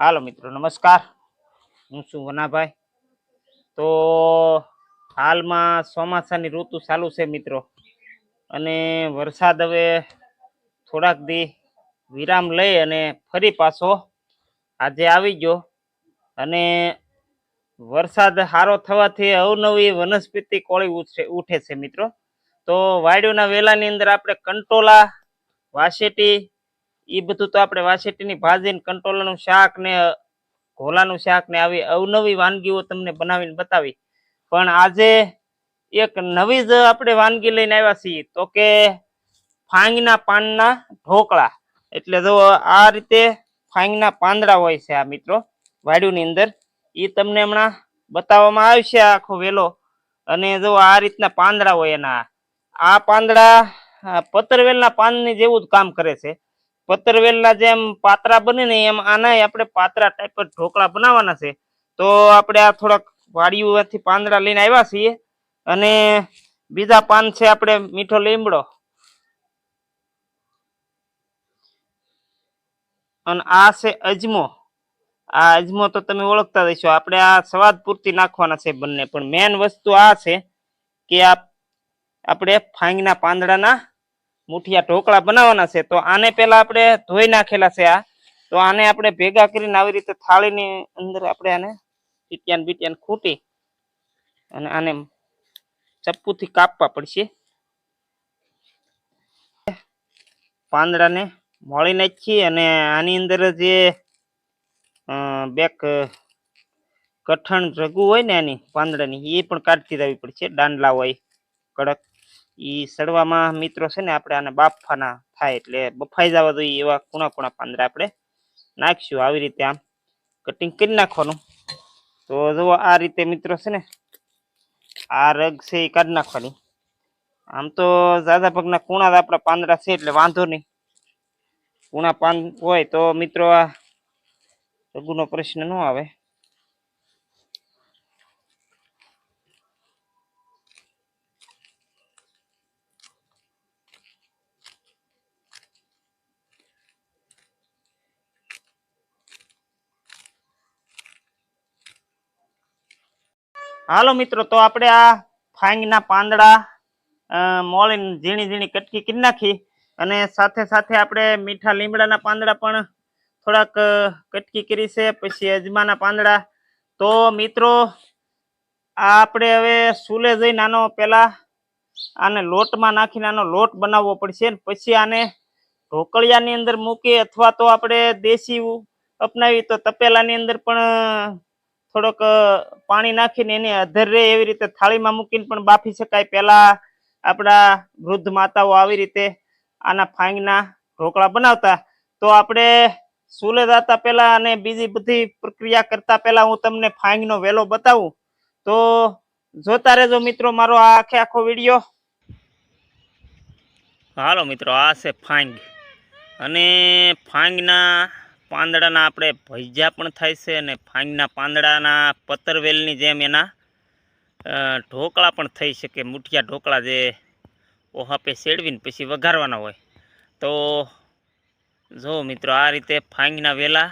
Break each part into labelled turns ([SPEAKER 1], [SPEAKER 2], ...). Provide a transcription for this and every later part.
[SPEAKER 1] હાલો મિત્રો, નમસ્કાર. હું છું વનાભાઈ. તો હાલમાં ચોમાસાની ઋતુ ચાલુ છે મિત્રો. અને વરસાદ હવે થોડાક દી વિરામ લઈ અને ફરી પાછો આજે આવી ગયો. અને વરસાદ સારો થવાથી અવનવી વનસ્પતિ કોળી ઉઠે છે મિત્રો. તો વાડીઓના વેલાની અંદર આપણે કંટોલા, વાસેટી એ બધું તો આપણે વાસેટીની ભાજી કંટોલાનું શાક ને, ઘોલાનું શાક ને આવી અવનવી વાનગીઓ તમને બનાવીને બતાવી. પણ આજે એક નવી જ આપણે વાનગી લઈને આવ્યા છીએ. તો કે ફાંગના પાનના ઢોકળા. એટલે જો આ રીતે ફાંગના પાંદડા હોય છે આ મિત્રો, વાડીની અંદર એ તમને હમણાં બતાવવામાં આવશે આખો વેલો. અને જો આ રીતના પાંદડા હોય એના. આ પાંદડા પતરવેલના પાનની જેવું જ કામ કરે છે. પતરવેલના જેમ પાતરા બને ને એમ આના આપણે પાતરા ટાઈપ ઢોકળા બનાવવાના છે. તો આપણે આ થોડાક વાડીઓથી પાંદડા લઈને આવ્યા છીએ અને બીજા પાન છે આપણે મીઠો લીમડો. અને આ છે અજમો. આ અજમો તો તમે ઓળખતા હશો. આપણે આ સ્વાદ પૂરતી નાખવાના છે બંને. પણ મેન વસ્તુ આ છે કે આ આપણે ફાંગના પાંદડાના મુઠિયા ઢોકળા બનાવવાના છે, તો આને પહેલા આપણે ધોઈ નાખેલા છે આ. તો આને આપણે ભેગા કરીને આવી રીતે થાળીની અંદર આપણે આને બીટિયાન બીટિયાન ખૂટી અને આને ચપ્પુથી કાપવા પડશે. પાંદડાને મોળી નાખીએ અને આની અંદર જે બેક કઠણ રગુ હોય ને આની, પાંદડાની, એ પણ કાઢતી રહેવી પડશે. દાંડલા હોય, કડક. ઈ સડવામાં મિત્રો છે ને આપણે આને બાફવાના થાય એટલે બફાઈ જવા જોઈએ એવા કુણા કુણા પાંદડા આપણે નાખશું આવી રીતે આમ કટિંગ કરી નાખવાનું. તો જુઓ આ રીતે મિત્રો છે ને આ રગ છે એ કાઢી નાખવાની. આમ તો ઝાઝા પગના કુણા આપણા પાંદડા છે એટલે વાંધો નહીં. કુણા પાન હોય તો મિત્રો આ રઘુનો પ્રશ્ન ન આવે. હાલો મિત્રો, તો આપણે આ ફાંગના પાંદડા મોળીને ઝીણી ઝીણી કટકી કરી નાખી અને સાથે સાથે આપણે મીઠા લીમડાના પાંદડા પણ થોડાક કટકી કરી છે, પછી અજમાના પાંદડા. તો મિત્રો, આ આપણે હવે સુલે જઈને આનો પહેલાં આને લોટમાં નાખીને આનો લોટ બનાવવો પડશે પછી આને ઢોકળિયાની અંદર મૂકી અથવા તો આપણે દેશી અપનાવી તો તપેલાની અંદર પણ થોડોક પાણી નાખીને એને અધર એવી રીતે થાળીમાં મૂકીને પણ બાફી શકાય. પહેલા આપણા વૃદ્ધ માતાઓ આવી રીતે આના ફાંગના ઢોકળા બનાવતા. તો આપણે સૂલે જતા પહેલા અને બીજી બધી પ્રક્રિયા કરતા પહેલા હું તમને ફાંગનો વેલો બતાવું. તો જોતા રહેજો મિત્રો, મારો આ આખે આખો વીડિયો. હાલો મિત્રો, આ છે ફાંગ. અને ફાંગના પાંદડાના આપણે ભજીયા પણ થાય છે અને ફાંગના પાંદડાના પતરવેલની જેમ એના ઢોકળા પણ થઈ શકે. મુઠિયા ઢોકળા જે ઓહાપે શેડવીને પછી વઘારવાના હોય. તો જો મિત્રો, આ રીતે ફાંગના વેલા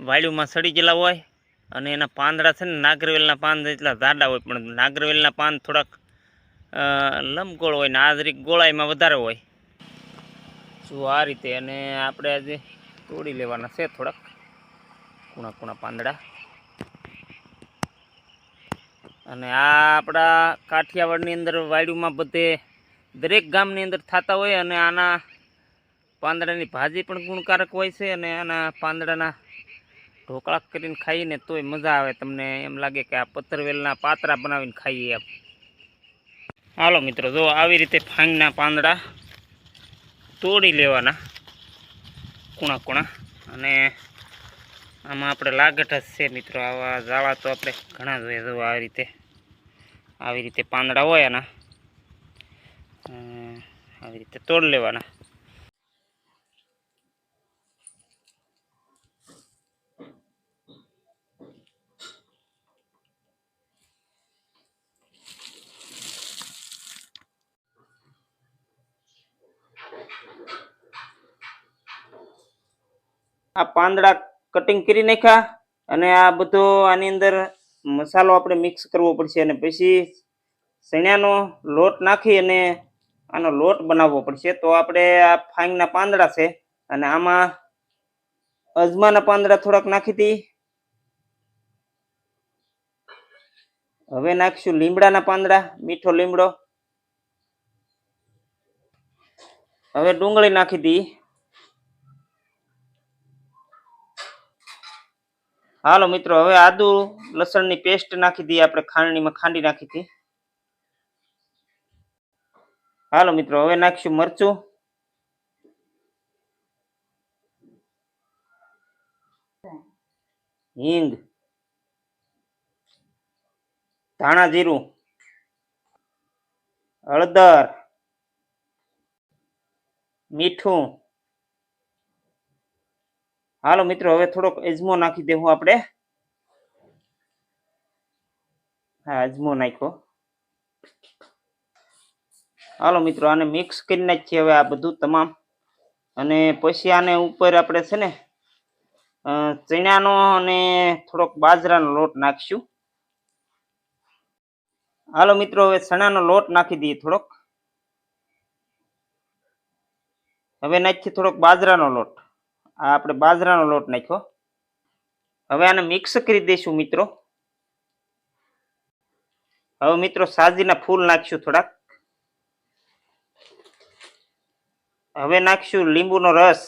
[SPEAKER 1] વાડીમાં સડી ગયેલા હોય અને એના પાંદડા છે ને, નાગરવેલના પાન એટલા જાડા હોય, પણ નાગરવેલના પાન થોડાક લંબગોળ હોય ને, આ જરીક ગોળાઈમાં વધારે હોય. જો આ રીતે અને આપણે આજે તોડી લેવાના છે થોડાક. કુણા કુણા પાંદડા. અને આ આપણા કાઠિયાવાડની અંદર વાડીમાં બધે દરેક ગામની અંદર થતા હોય અને આના પાંદડાની ભાજી પણ ગુણકારક હોય છે અને આના પાંદડાના ઢોકળા કરીને ખાઈને તોય મજા આવે. તમને એમ લાગે કે આ પથ્થરવેલના પાતરા બનાવીને ખાઈએ એમ. હાલો મિત્રો, જો આવી રીતે ફાંગના પાંદડા તોડી લેવાના. કુણા કુણા અને આમાં આપણે લાગટ જ છે મિત્રો. આવા ઝાડા તો આપણે ઘણા જોઈએ જો આવી રીતે આવી રીતે પાંદડા હોય એના આવી રીતે તોડ લેવાના. આ પાંદડા કટિંગ કરી નાખ્યા અને આ બધો આની અંદર મસાલો આપણે મિક્સ કરવો પડશે અને પછી ચણાનો લોટ નાખી અને આનો લોટ બનાવવો પડશે. તો આપણે આ ફાંગના પાંદડા છે અને આમાં અજમાના પાંદડા થોડાક નાખી હતી હવે નાખશું લીમડાના પાંદડા, મીઠો લીમડો. હવે ડુંગળી નાખી દઈ હાલો મિત્રો, હવે આદુ લસણની પેસ્ટ નાખી દઈએ આપણે, ખાંડણીમાં ખાંડી નાખી હતી. હાલો મિત્રો, હવે નાખીશું મરચું. હિંગ. ધાણા જીરું. હળદર. મીઠું. હાલો મિત્રો, હવે થોડોક અજમો નાખી દેવું આપણે. હા, અજમો નાખ્યો. હાલો મિત્રો, આને મિક્સ કરી નાખીએ હવે આ બધું તમામ. અને પછી આને ઉપર આપણે છે ને ચણાનો અને થોડોક બાજરાનો લોટ નાખશું. હાલો મિત્રો, હવે ચણાનો લોટ નાખી દઈએ થોડોક. હવે નાખીએ થોડોક બાજરાનો લોટ. આ આપણે બાજરાનો લોટ નાખ્યો. હવે આને મિક્સ કરી દઈશું મિત્રો. હવે મિત્રો સાજીના ફૂલ નાખશું થોડાક. હવે નાખશું લીંબુનો રસ.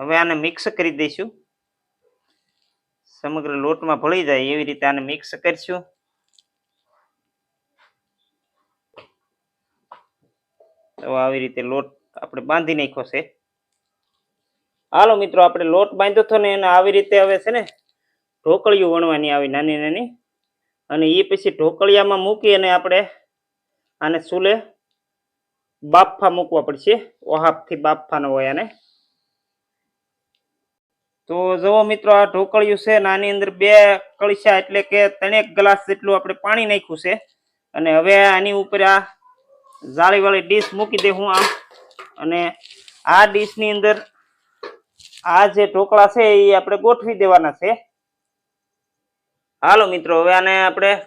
[SPEAKER 1] હવે આને મિક્સ કરી દઈશું. સમગ્ર લોટમાં ભળી જાય એવી રીતે આને મિક્સ કરીશું. આવી રીતે લોટ આપણે બાંધી નાખ્યો છે. હાલો મિત્રો, આપણે લોટ બાંધ્યો હતો ને એને આવી રીતે હવે છે ને ઢોકળીયું વણવાની આવી નાની નાની. અને એ પછી ઢોકળિયામાં મૂકી અને આપણે આને ચૂલે બાફા મૂકવા પડશે. ઓહાપથી બાફાનો હોય આને. તો જુઓ મિત્રો, આ ઢોકળિયું છે ને આની અંદર બે કળશા એટલે કે ત્રણેક ગ્લાસ જેટલું આપણે પાણી નાખ્યું છે. અને હવે આની ઉપર આ જાળીવાળી ડીશ મૂકી દે આમ. અને આ ડીશની અંદર આ જે ઢોકળા છે એ આપણે ગોઠવી દેવાના છે. હાલો મિત્રો, હવે આને આપણે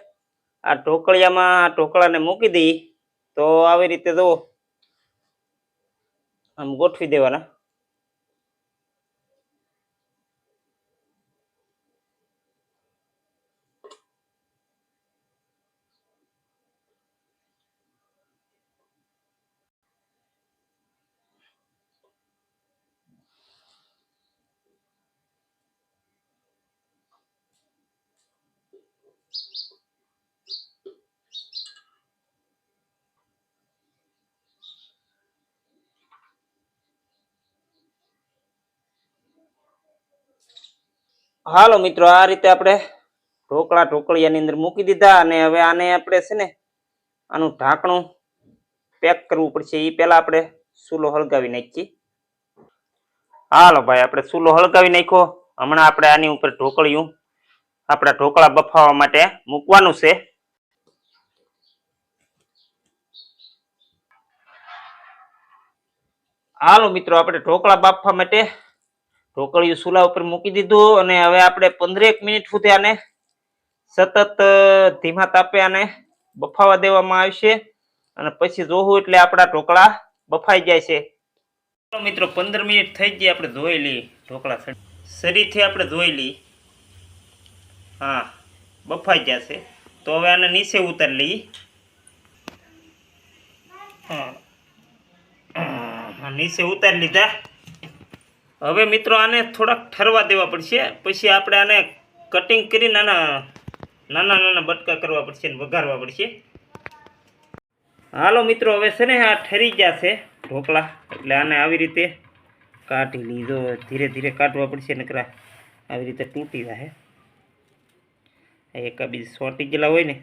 [SPEAKER 1] આ ઢોકળિયામાં આ ઢોકળાને મૂકી દઈએ. તો આવી રીતે જુઓ. આમ ગોઠવી દેવાના. હાલો મિત્રો, આ રીતે આપણે ઢોકળા ઢોકળિયાની અંદર મૂકી દીધા અને હવે આને આપણે છે ને આનું ઢાંકણું પેક કરવું પડશે. એ પહેલાં આપણે સૂલો હળગાવી નાખીએ. હાલો ભાઈ, આપણે સૂલો હળગાવી નાખ્યો. હમણાં આપણે આની ઉપર ઢોકળિયું આપણા ઢોકળા બફાવવા માટે મૂકવાનું છે. હાલો મિત્રો, આપણે ઢોકળા બાફવા માટે ઢોકળિયું ચૂલા ઉપર મૂકી દીધું અને હવે આપણે પંદરેક મિનિટ સુધી આને સતત ધીમા તાપે આને બફાવા દેવામાં આવશે અને પછી જોવું એટલે આપણા ઢોકળા બફાઈ જાય છે. મિત્રો પંદર મિનિટ થઈ ગઈ આપણે ધોઈ લઈએ ઢોકળા શરીરથી આપણે ધોઈ લઈએ. હા બફાઈ જશે. તો હવે આને નીચે ઉતારી લઈએ. હા, નીચે ઉતારી લીધા. હવે મિત્રો આને થોડાક ઠરવા દેવા પડશે. પછી આપણે આને કટિંગ કરી નાના નાના નાના બટકા કરવા પડશે અને વઘારવા પડશે. હાલો મિત્રો, હવે છે ને આ ઠરી ગયા છે ઢોકળા. એટલે આને આવી રીતે કાઢી લીધો. ધીરે ધીરે કાઢવા પડશે, નકરા આવી રીતે તૂટી જાય એક બીજ સોટી ગયેલા હોય ને.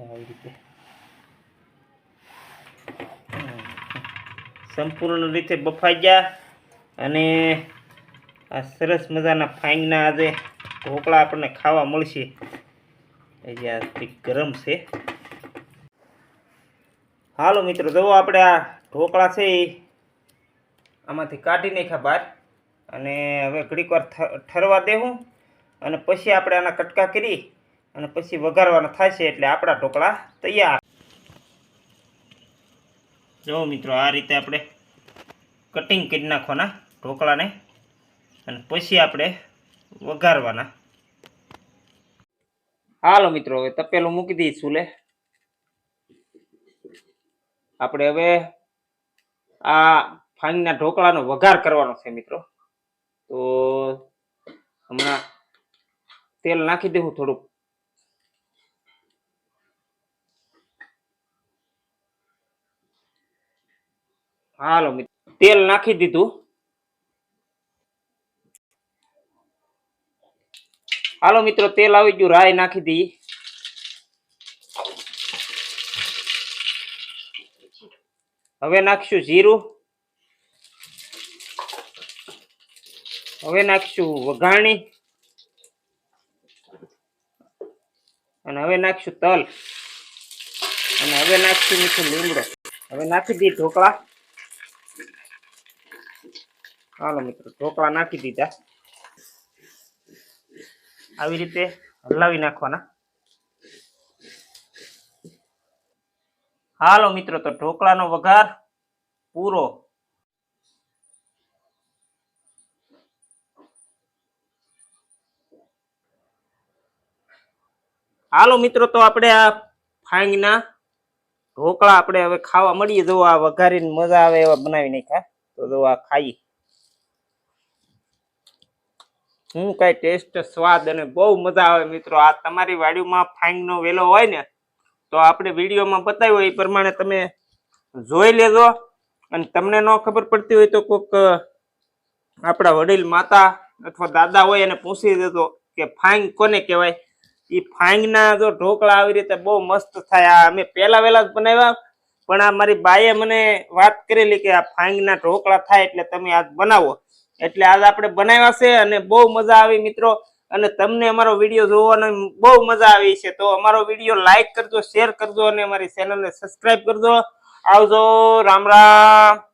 [SPEAKER 1] આવી રીતે સંપૂર્ણ રીતે બફાઈ ગયા અને આ સરસ મજાના ફાઈંગના આજે ઢોકળા આપણને ખાવા મળશે. એ જે આ ગરમ છે. હાલો મિત્રો, જુઓ આપણે આ ઢોકળા છે એ આમાંથી કાઢી નાખ્યા બહાર અને હવે ઘડીક વાર ઠરવા દેવું અને પછી આપણે આના કટકા કરી અને પછી વઘારવાના થાય છે એટલે આપણા ઢોકળા તૈયાર. જો મિત્રો, આ રીતે આપણે કટિંગ કરી નાખવાના ઢોકળાને અને પછી આપણે વઘારવાના. હાલો મિત્રો, હવે તપેલું મૂકી દઈશું લે. આપણે હવે આ ફાંગના ઢોકળાનો વઘાર કરવાનો છે મિત્રો. તો હમણાં તેલ નાખી દઉં થોડુંક. હાલો મિત્રો. તેલ નાખી દીધું. હાલો મિત્રો, તેલ આવી ગયું. રાઈ નાખી દી. હવે નાખશું જીરું. હવે નાખશું વઘાણી. અને હવે નાખશું તલ. અને હવે નાખશું મીઠું લીમડો. હવે નાખી દી ઢોકળા. હાલો મિત્રો, ઢોકળા નાખી દીધા. આવી રીતે હલાવી નાખવાના. હાલો મિત્રો, તો ઢોકળાનો વઘાર પૂરો. હાલો મિત્રો, તો આપણે આ ફાંગના ઢોકળા આપણે હવે ખાવા મળીએ. જો આ વઘારીને મજા આવે એવા બનાવી નાખ્યા. તો જો આ ખાઈ હું કઈ ટેસ્ટ સ્વાદ અને બહુ મજા આવે મિત્રો. આ તમારી વાડીમાં ફાંગનો વેલો હોય ને, તો આપણે વિડીયોમાં બતાવ્યો એ પ્રમાણે તમે જોઈ લેજો. અને તમને ન ખબર પડતી હોય તો કોઈક આપણા વડીલ માતા અથવા દાદા હોય એને પૂછી દેજો કે ફાઈંગ કોને કહેવાય? એ ફાઈંગના જો ઢોકળા આવી રીતે બહુ મસ્ત થાય. આ અમે પહેલા વહેલા જ બનાવ્યા, પણ આ મારી બાએ મને વાત કરેલી કે આ ફાઈંગના ઢોકળા થાય એટલે તમે આજ બનાવો. એટલે આજ આપણે બનાવ્યા છે અને બહુ મજા આવી મિત્રો. અને તમને અમારો વીડિયો જોવાનો બહુ મજા આવી છે. તો અમારો વીડિયો લાઈક કરજો શેર કરજો અને અમારી ચેનલને સબસ્ક્રાઈબ કરજો. આવજો, રામ રામ.